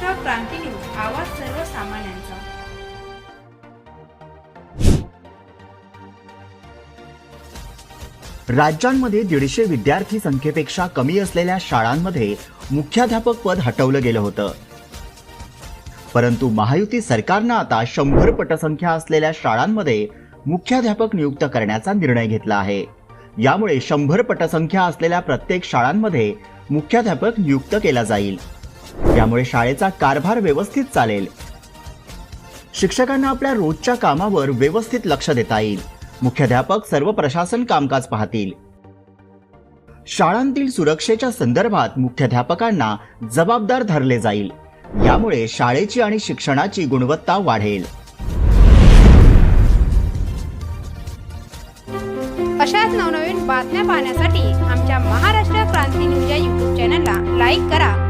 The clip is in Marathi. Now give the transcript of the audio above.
क्रांती न्यूज आवाज सर्वसामान्यांचा. राज्यांमध्ये दीडशे विद्यार्थी संख्येपेक्षा कमी असलेल्या शाळांमध्ये मुख्याध्यापक पद हटवलं गेलं होतं. परंतु महायुती सरकारनं आता शंभर पटसंख्या असलेल्या शाळांमध्ये मुख्याध्यापक नियुक्त करण्याचा निर्णय घेतला आहे. यामुळे शंभर पटसंख्या असलेल्या प्रत्येक शाळांमध्ये मुख्याध्यापक नियुक्त केला जाईल. त्यामुळे शाळेचा कारभार व्यवस्थित चालेल. शिक्षकांना आपल्या रोजच्या कामावर व्यवस्थित लक्ष देता येईल. मुख्याध्यापक सर्व प्रशासन कामकाज पाहतील. शाळांतील सुरक्षेच्या संदर्भात मुख्याध्यापकांना जबाबदार धरले जाईल. यामुळे शाळेची आणि शिक्षणाची गुणवत्ता वाढेल. अशाच नवनवीन बातम्या पाहण्यासाठी आमच्या महाराष्ट्र क्रांती न्यूज या यूट्यूब चॅनलला लाईक करा.